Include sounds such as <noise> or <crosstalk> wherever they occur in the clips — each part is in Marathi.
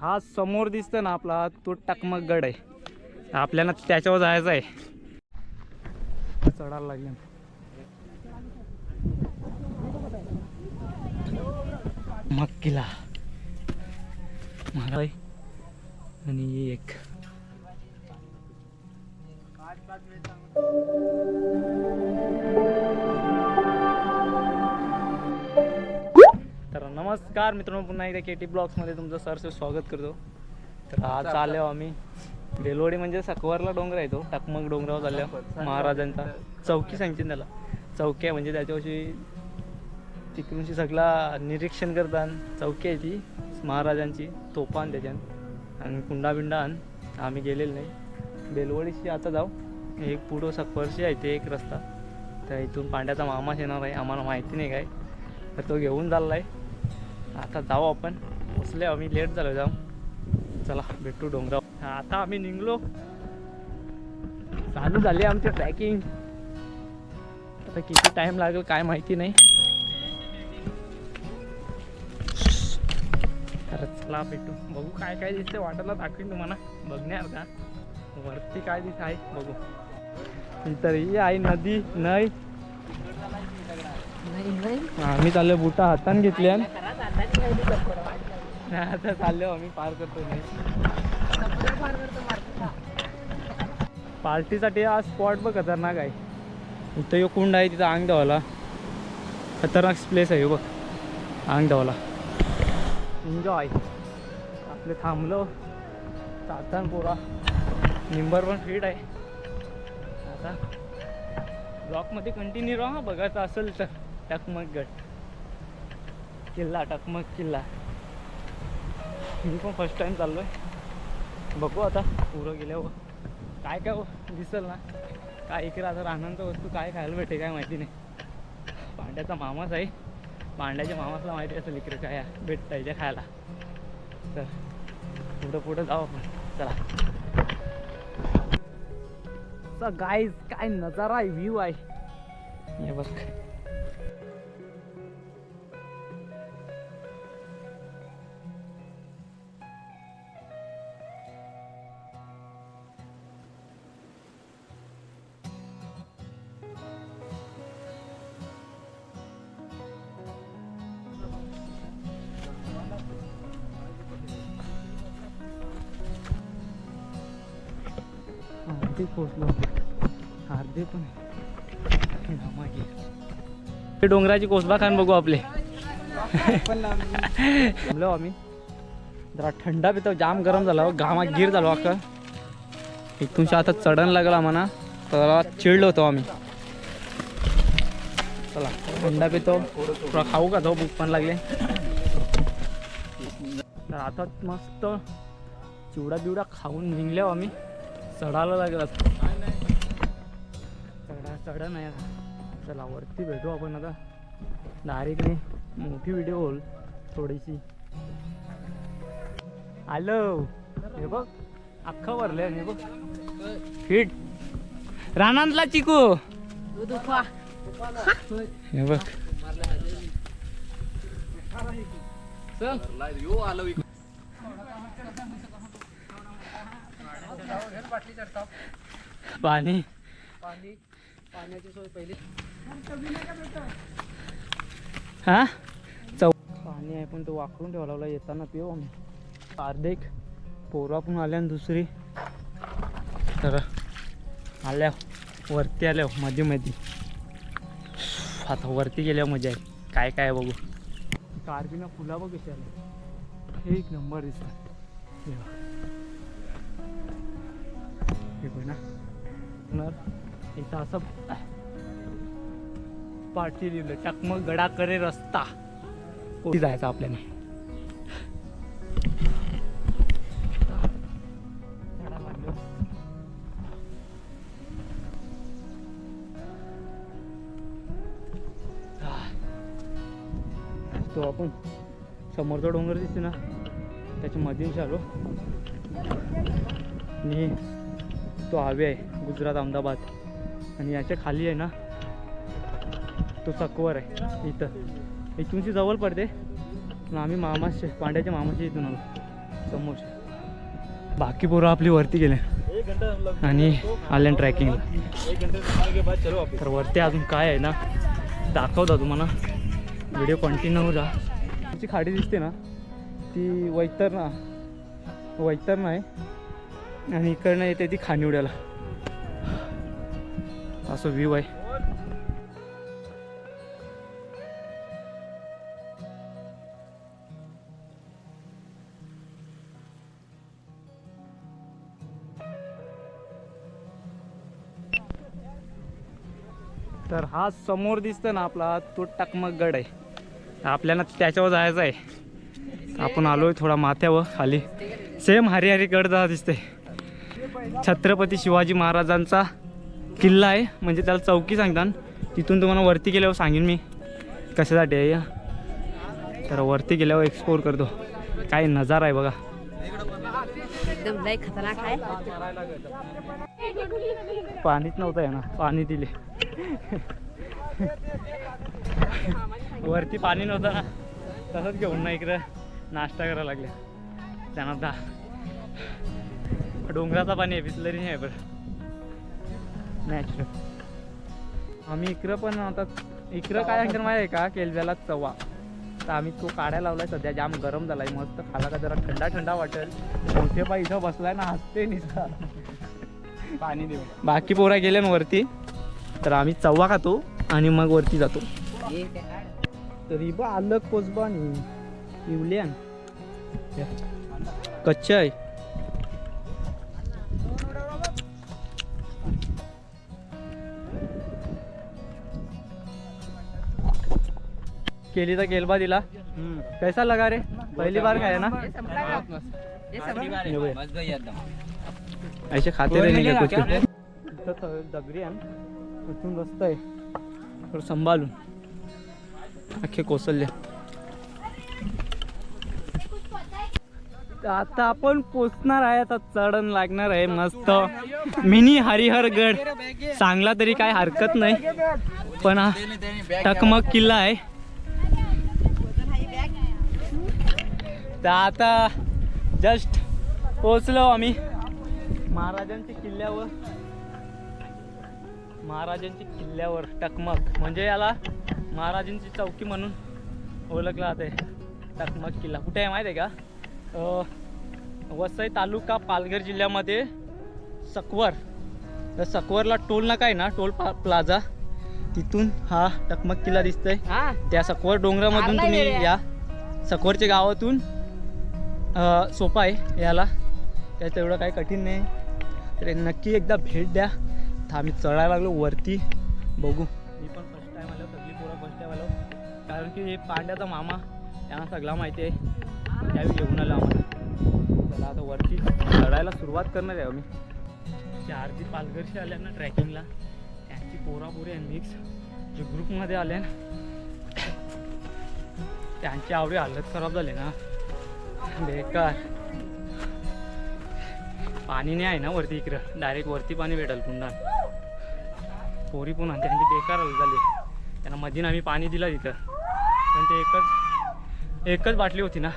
हा समोर दिसतो ना आपला तो टकमक गड आहे. आपल्याला त्याच्यावर जायचं आहे. चढायला लागले. मक्कीला. मला आणि एक. तर नमस्कार मित्रांनो पुन्हा एकदा के टी ब्लॉग्समध्ये तुमचं सरसे स्वागत करतो. तर आज आलो आम्ही. बेलवडी म्हणजे सकवारला डोंगर आहे तो टाकमक डोंगरावर चाललो महाराजांचा. चौकी सांगते त्याला? चौकी आहे म्हणजे त्याच्यावरची तिकडूनची सगळा निरीक्षण करतात चौकी आहे ती. महाराजांची तोफान त्याच्यात आणि कुंडा बिंडा आण आम्ही गेलेलो नाही. बेलवडीशी आता जाऊ. एक पुढं सकवरशी आहे ते एक रस्ता. तर इथून पांड्याचा मामाच येणार आहे. आम्हाला माहिती नाही काय. तर तो घेऊन चालला आहे आता जाऊ आपण. पोचले आम्ही लेट झालो जाऊ. चला भेटू डोंगरावर. आता आम्ही निघलो. चालू झाली आमची ट्रॅकिंग. आता किती टाइम लागेल काय माहिती नाही. तर चला भेटू. बघू काय काय दिसते वाटायला दाखवीन तुम्हाला. बघण्यार का? वरती काय दिसत आहे बघू. इतर ही आहे नदी नाही आम्ही चाललो बुटा हातान घेतल्या आता चाललो आम्ही पार करतो नाही पार्टीसाठी हा स्पॉट बघ खतरनाक आहे. इथं यो कुंड आहे तिथं अंग धावाला खतरनाक प्लेस आहे बघ. अंग धावाला एन्जॉय आपले थांबलो. सातान पोरा निंबर पण फिट आहे. आता ब्लॉकमध्ये कंटिन्यू राहा बघायचं असेल तर. टकमक गट किल्ला टकमक किल्ला. मी पण फर्स्ट टाइम चाललो आहे बघू आता पुरं गेल्यावर हो. काय काय हो, दिसेल ना. काय इकडे आता राहण्याचं वस्तू काय खायला भेटे काय माहिती नाही. पांड्याचा मामाच आहे. पांड्याच्या मामासला माहिती असेल इकडे काय भेट पाहिजे खायला. तर पुढं पुढं जाऊ आपण. चला. गाईज काय नजारा आहे व्ह्यू आहे. हे बघ. हार्दिक पोचलो हार्दिक पण. मागे. डोंगराची कोसबा खान बघू आपले. थांबलो आम्ही. जरा थंडा पितो जाम गरम झाला हो. घामा गिर झालो अख्खा. इथूनच्या आता चढण लागला म्हणा तर चिडलो होतो आम्ही. चला थंडा पितो. थोडा खाऊ का तो भूक पण लागले. तर आता मस्त चिवडा बिवडा खाऊन निघलो आम्ही. चढायला लागला. चढा चढा नाही आता. चला वरती भेटू आपण आता. डायरेक्टली मोठी व्हिडिओ होल थोडीशी. आलो हे बघ अख्खं भरले हे बघ. फिट रानातला चिकू. हे बघ. पाणी. हा? चौ पाणी आहे पण तो वाकरून ठेवला लागला येताना पिऊ आम्ही. अर्धेक पोरा पण आल्या आणि दुसरी. तर आल्या वरती आल्या मध्ये मध्ये आता वरती गेल्या मजा आहे. काय काय आहे बघू. कारबिना फुला बघ कशी एक नंबर दिसतात हे ना। इथं असं पाठी लिहिलं टकमक गडाकडे रस्ता. कोणी जायचा आपल्याला? तो आपण समोरचा डोंगर दिसते ना त्याच्या मधील आलो. आणि तो हवे आहे गुजरात अहमदाबाद. आणि याच्या खाली आहे ना तो सकवर आहे इथं. इथूनची जवळ पडते. पण आम्ही मामाचे पांड्याच्या मामाच्या इथून आलो. समोर. बाकी पोरं आपली वरती गेले. आणि आले ट्रॅकिंगला. तर वरती अजून काय आहे ना दाखवता तुम्हाला. व्हिडिओ कंटिन्यू जा. तुमची खाडी दिसते ना ती वैतरणा वैतरणा आहे. आणि इकडनं येते ती खानिवड्याला असं व्ह्यू आहे. तर हा समोर दिसतं ना आपला तो टकमक गड आहे. आपल्याला त्याच्यावर जायचं आहे. आपण आलोय थोडा माथ्यावर खाली. सेम हरिहरी गड जा दिसते छत्रपती शिवाजी महाराजांचा किल्ला आहे. म्हणजे त्याला चौकी सांगतात. तिथून तुम्हाला वरती गेल्यावर सांगेन मी. कशासाठी आहे या? तर वरती गेल्यावर एक्सप्लोर करतो. काय नजारा आहे बघा. खतरनाक आहे. पाणीच नव्हतं आहे ना. पाणी दिले. वरती पाणी नव्हतं ना. तसंच घेऊन ना इकडं. नाश्ता करायला लागले. त्यांना दा डोंगराचा पाणी आहे बिसलरी नाही आहे बरं. नॅचरल आम्ही इकडं पण आता इकडं काय सांगतात माहिती आहे का? केलव्याला चवा. तर आम्ही तो काढायला लावलाय सध्या जाम गरम झालाय मस्त खाला का जरा थंडा थंडा वाटेल. मोठे पाय इथं बसलाय ना हसते निसता पाणी देऊ बाकी पोरा गेले ना वरती. तर आम्ही चव्वा खातो आणि मग वरती जातो. तरी बा आलं कोसबा आणि इवल्यान. कच्चे आहे. केली तर केलबा दिला. कैसा लगा रे? पहली बार खाया ना. ऐसे खाते कुछ दगडी आहे ना. इथून रस्ता आहे. थोडं सांभाळून अख्खे कोसलले आता आपण पोचणार आहे आता चढण लागणार आहे मस्त. मिनी हरिहर गड. चांगला तरी काय हरकत नाही. पण हा टकमक किल्ला आहे. तर आता जस्ट पोचलो आम्ही. महाराजांच्या किल्ल्यावर. महाराजांच्या किल्ल्यावर टकमक. म्हणजे याला महाराजांची चौकी म्हणून ओळखलं जाते. टकमक किल्ला. कुठे आहे माहिती आहे का? वसई तालुका पालघर जिल्ह्यामध्ये सकवर तर सकवरला टोल नाका आहे ना? टोल पा प्लाझा. तिथून हा टकमक किल्ला दिसतोय. त्या सकवर डोंगरामधून तुम्ही. या सकवरच्या गावातून सोपा आहे याला. काय तेवढं काही कठीण नाही. तर नक्की एकदा भेट द्या. तर आम्ही चढायला लागलो वरती. बघू. मी पण फर्स्ट टाईम आलो सगळी पोरं फर्स्ट टाईम आलो. कारण की हे पांड्याचा मामा त्यांना सगळा माहिती आहे. त्यावेळी घेऊन आलो आम्हाला. चला आता वरती चढायला सुरुवात करणार आहे आम्ही. चार अर्धी पालघरशी आल्या ना ट्रॅकिंगला. त्यांची पोरापोरी आहे मिक्स जे ग्रुपमध्ये आले ना. त्यांची आवडी हालत खराब झाली ना. बेकार. पाणी नाही आहे ना वरती इकडं. डायरेक्ट वरती पाणी भेटल पुन्हा पोरी पुन्हा त्यांची बेकार झाली त्यांना मधीन आम्ही पाणी दिलं तिथं. पण ते एकच एकच बाटली होती ना.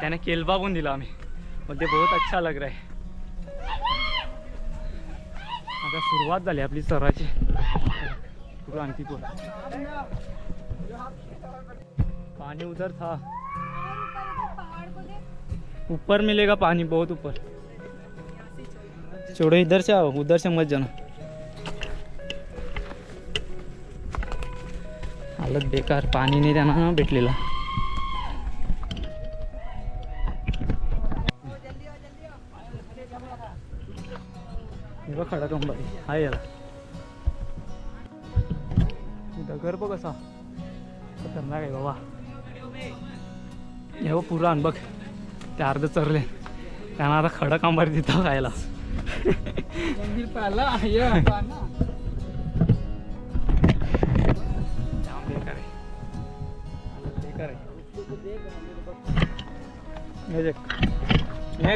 त्याने केलबा पण दिला आम्ही. मग ते बहुत अच्छा लग रहा है. आता सुरुवात झाली आपली सराची. आणखी पोरं पाणी उधर था ऊपर मिलेगा पानी बहुत ऊपर। छोड़ो इधर से आओ उधर से मत जाना। हालत बेकार पाणी नाही त्यांना ना भेटलेला खडा कंबाई हाय याला दगर बघ कसा खतरनाक आहे बाबा. हे बघ पुरा आण बघ. ते अर्ध चरले. त्यांना आता खडा कांबारी तिथं खायला. आहे आहे ये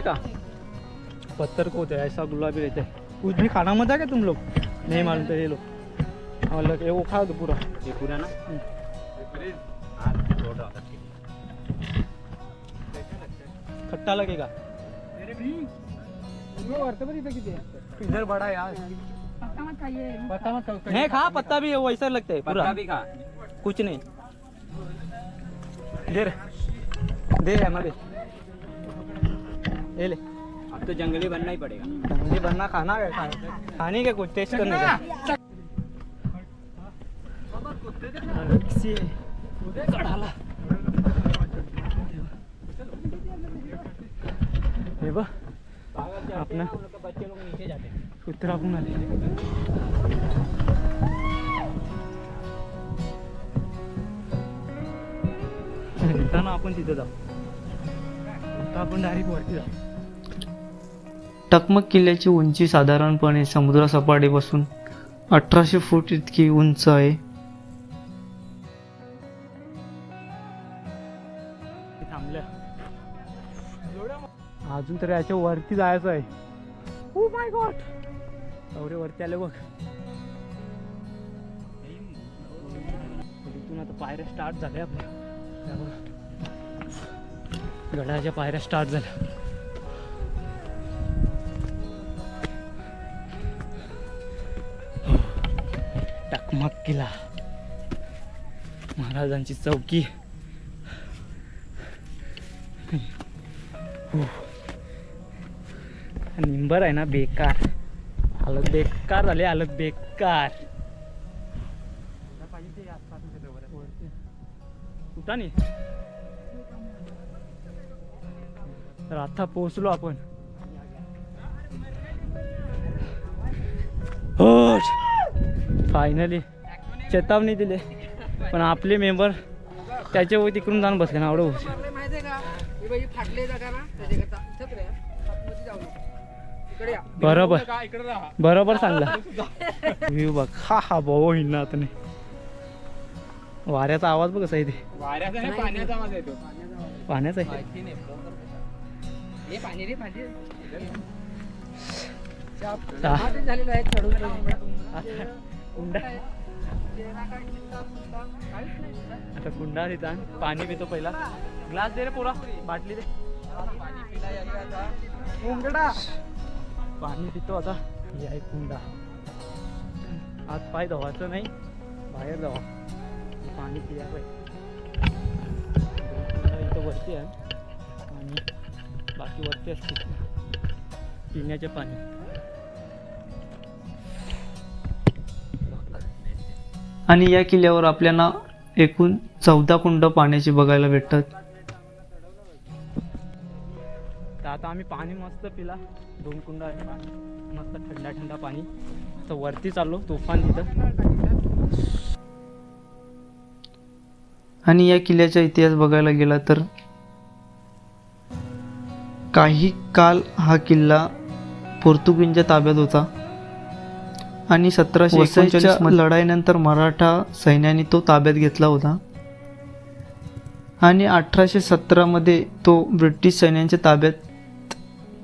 का पत्थर को? होते हैं, ऐसा गुलाबी रहता. है कुछ भी खाना है क्या तुम लोग नहीं मालूम ये लोग और लग- ये वो खा दो पूरा? ये पूरा ना हम्म। हाँ, छोड़ रहा था, ठीक है। खट्टा लगेगा इधर बड़ा यार। नहीं खा पत्ता भी वैसा लगता है पूरा। भी खा। कुछ नहीं। दे रे दे है दे ये ले। अब तो जंगली बनना ही पड़ेगा। चांगली बनना खाना है खा- खाने का कुछ टेस्ट करने का। मिक्सी आहे. कढाला हे बघ. आपण आले. आपण तिथे जाऊ. आता आपण डायरेक्ट वरती जाऊ. टकमक किल्ल्याची उंची साधारणपणे समुद्रसपाटीपासून अठराशे फूट इतकी उंच आहे. अजून तर याच्या वरती जायचं आहे. ओ माय गॉड एवढे वरती आले बघ. इथून आता पायऱ्या स्टार्ट झाल्या आपल्या. गडाच्या पायऱ्या स्टार्ट झाल्या. टकमक किल्ला महाराजांची चौकी. निंबर आहे ना बेकार. हालत बेकार झाले हालत बेकार. नाही तर आता पोहोचलो आपण. हो फायनली चेतावणी दिले. पण आपले मेंबर त्याच्यावर तिकडून जाऊन बसले ना आवडं फाटले बरोबर. का इकडे राहा. बरोबर सांगला. <laughs> व्ह्यू बघ. हा हा भाऊ हिंडा आता नाही वाऱ्याचा आवाज बघ कसा आहे ते. वाऱ्याचा नाही पाण्याचा आवाज येतो पाण्याचा आहे. माहिती नाही पाणी रे पाणी. आधीच झालेलं आहे चढून चढून. आता कुंडा. आता कुंडा तिथं. आण. पाणी पितो पहिला. ग्लास दे रे पोरा. बाटली दे. पाणी पितो आता हे आहे कुंडा. आज पाय धवायचं नाही बाहेर धवा. पाणी पिया पाहिजे कुंडा इथं वरती आहे आणि बाकी वरती असते. पिण्याचे पाणी. आणि या किल्ल्यावर आपल्याला एकूण चौदा कुंड पाण्याची बघायला भेटतात. तर आता आम्ही पाणी मस्त पिला. दोन कुंड आहे मस्त थंडा थंडा पाणी. तर वरती चाललो तुफान तिथं. आणि या किल्ल्याचा इतिहास बघायला गेला तर काही काल हा किल्ला पोर्तुगीजच्या ताब्यात होता. आणि सतराशे एकोणचाळीस लढाईनंतर मराठा सैन्याने तो ताब्यात घेतला होता. आणि अठराशे सतरामध्ये तो ब्रिटिश सैन्यांच्या ताब्यात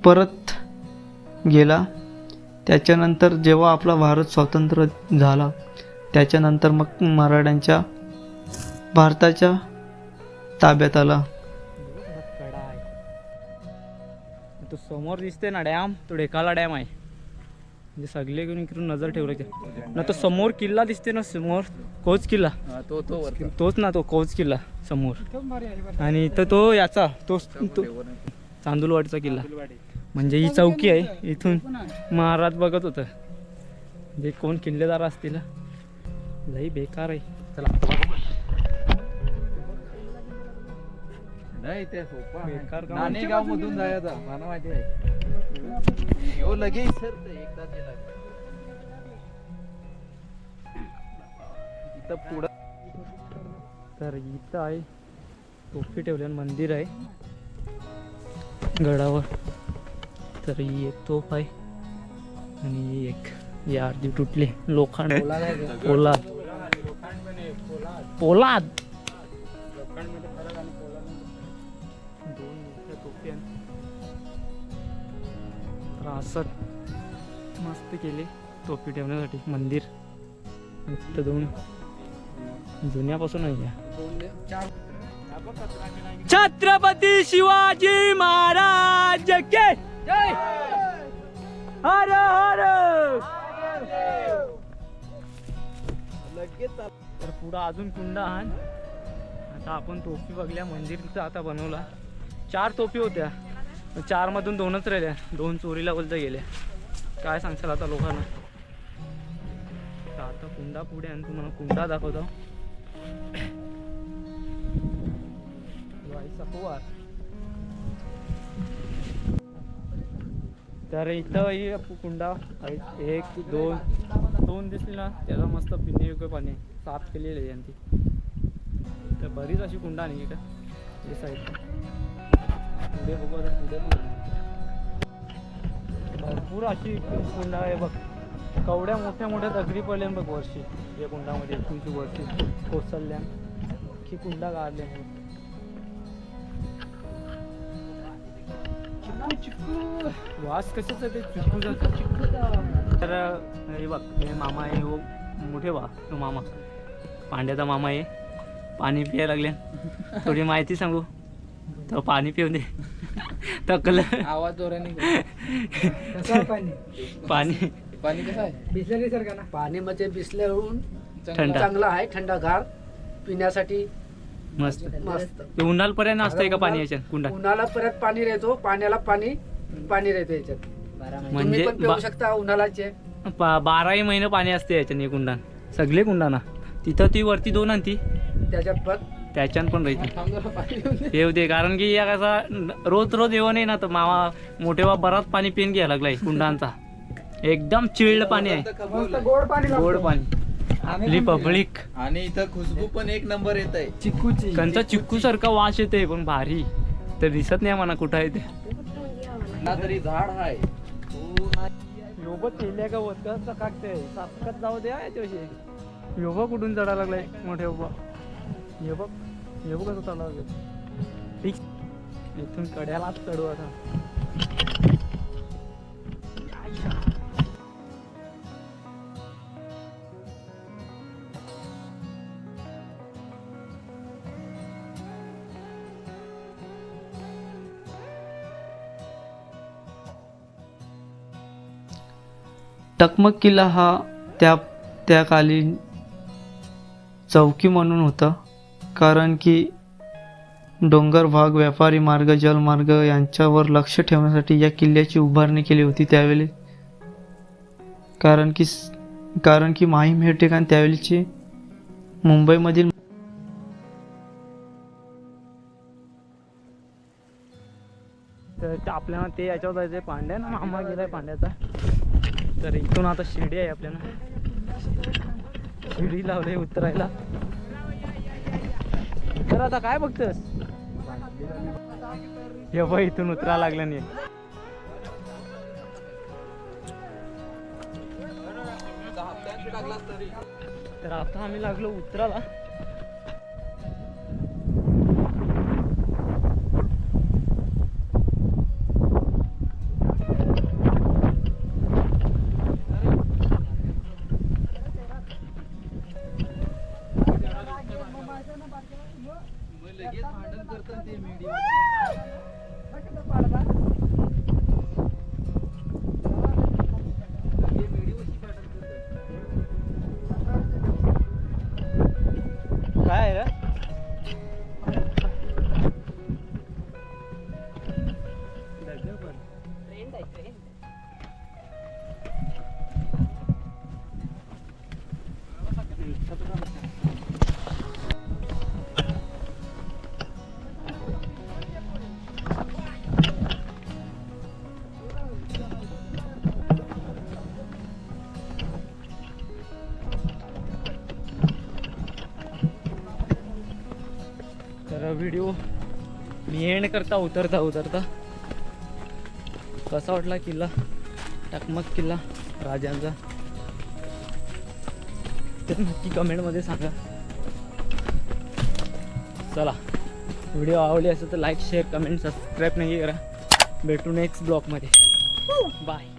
परत गेला. त्याच्यानंतर जेव्हा आपला भारत स्वतंत्र झाला त्याच्यानंतर मग मराठ्यांच्या भारताच्या ताब्यात आला. कडा आहे तो समोर दिसते ना डॅम? तो ढेकाला डॅम आहे. म्हणजे सगळे घेऊन इकडून नजर ठेवलं ना तो समोर किल्ला दिसते ना समोर? कोच किल्ला? तो तो तोच ना तो कोच किल्ला समोर. आणि इथं तो याचा तो तो चांदूलवाडीचा किल्ला. म्हणजे ही चौकी आहे इथून महाराज बघत होतं. जे कोण किल्लेदार असतील. लई बेकार आहे. चला. बेकार मधून जायचा. मला माहिती आहे. यो लगेच सर एकदा गेला. इथं पुढं तर इथं आहे. टोपी ठेवल्यानं मंदिर आहे. गडावर. तर ही एक तोफ आहे आणि एक ही अर्धी तुटली. लोखंड. पोलाद पोलाद. तर असं मस्त केले टोपी ठेवण्यासाठी. मंदिर. तिथं दोन. जुन्यापासून आहे या. छत्रपती शिवाजी महाराज के! हर हर। तर पुढं अजून कुंड आहात आता आपण टोपी बघल्या मंदिरचं आता बनवला. चार टोपी होत्या. चार मधून दोनच राहिल्या. दोन चोरीला बोलता गेल्या काय सांगशाल आता लोकांना? आता कुंडा पुढे आणि तुम्हाला कुंडा दाखवतो. <coughs> वाईचा फुवार. तर इथं ही कुंडा एक दोन दोन दिसली ना त्याचा मस्त पिणे योग्य पाणी साफ केलेली आहे यांची. तर बरीच अशी कुंडा नाही का हे साईड पुढे बघू आता पुढे भरपूर अशी कुंडा आहे बघ. कवड्या मोठ्या मोठ्या दगडी पडल्या बघ वर्षी या कुंडामध्ये तुमची वर्षी कोसळल्या की कुंडा काढल्या चिक्कू चिक्कू वास कशाचा ते? चिक्कूचा तर हे बघ हे मामा आहे हो मोठे बा तो मामा. पांड्याचा मामा आहे. पाणी पियायला लागले. थोडी माहिती सांगू. तर पाणी पिऊन दे. तकलं. आवाज जोराने पाणी? पाणी. कसं आहे? बिसलेली सारखा ना. पाणी म्हणजे बिसल्याहून चांगलं आहे थंडगार. पिण्यासाठी मस्त. मस्त. ते उन्हाळपर्यंत असतंय का पाणी याच्यात कुंडात उन्हाला परत पाणी राहतो पाण्याला पाणी पाणी राहतो याच्यात. तुम्ही म्हणजे पण पिऊ बा- शकता पा- बाराही महिने पाणी असते याच्यात कुंडात सगळे कुंडाना. तिथं ती वरती दोन आणती त्याच्यात पण? त्याच्यात पण राहते. येऊ दे कारण की या कसा रोज रोज येऊ नाही ना तर मामा मोठे बा बराच पाणी पिऊन घ्यायला लागलाय कुंडांचा. एकदम चिल्ड पाणी आहे. मस्त गोड पाणी गोड पाणी. आपली पब्लिक. आणि इथं खुशबू पण एक नंबर येत आहे. चिक्कूची कंचा चिक्कू सारखा वास येते पण भारी. तर दिसत नाही म्हणा कुठं आहे ते. ना तरी झाड आहे. योबत केल्या का कसं कागते सापकात जाऊ द्या याच्याविषयी योबा कुठून चढायला लागलाय मोठे योबा योबा योबा कसं चढायला लागलं ठीक. इथून कड्यालाच चढू आता. टकमक किल्ला हा त्या त्याकालीन चौकी म्हणून होता. कारण की डोंगर भाग व्यापारी मार्ग जलमार्ग यांच्यावर लक्ष ठेवण्यासाठी या किल्ल्याची उभारणी केली होती त्यावेळी. कारण की कारण की माहीम हे ठिकाण त्यावेळीचे मुंबईमधील तर ते आपल्याला ते याच्यावर जायचं पांड्या ना? मामा गेलाय पांड्याचा. तर इथून आता शिर्डी आहे आपल्याला. शिर्डी लावलंय उतरायला. तर आता काय बघतस? हे बघ इथून उतरा लागलं नाही. तर आता आम्ही लागलो उतराला व्हिडिओ मी एंड करता उतरता उतरता. कसा वाटला किल्ला? टकमक किल्ला राजांचा. तर नक्की कमेंटमध्ये सांगा. चला व्हिडिओ आवडली असेल तर लाईक शेअर कमेंट सबस्क्राईब नाही करा. भेटू नेक्स्ट ब्लॉगमध्ये बाय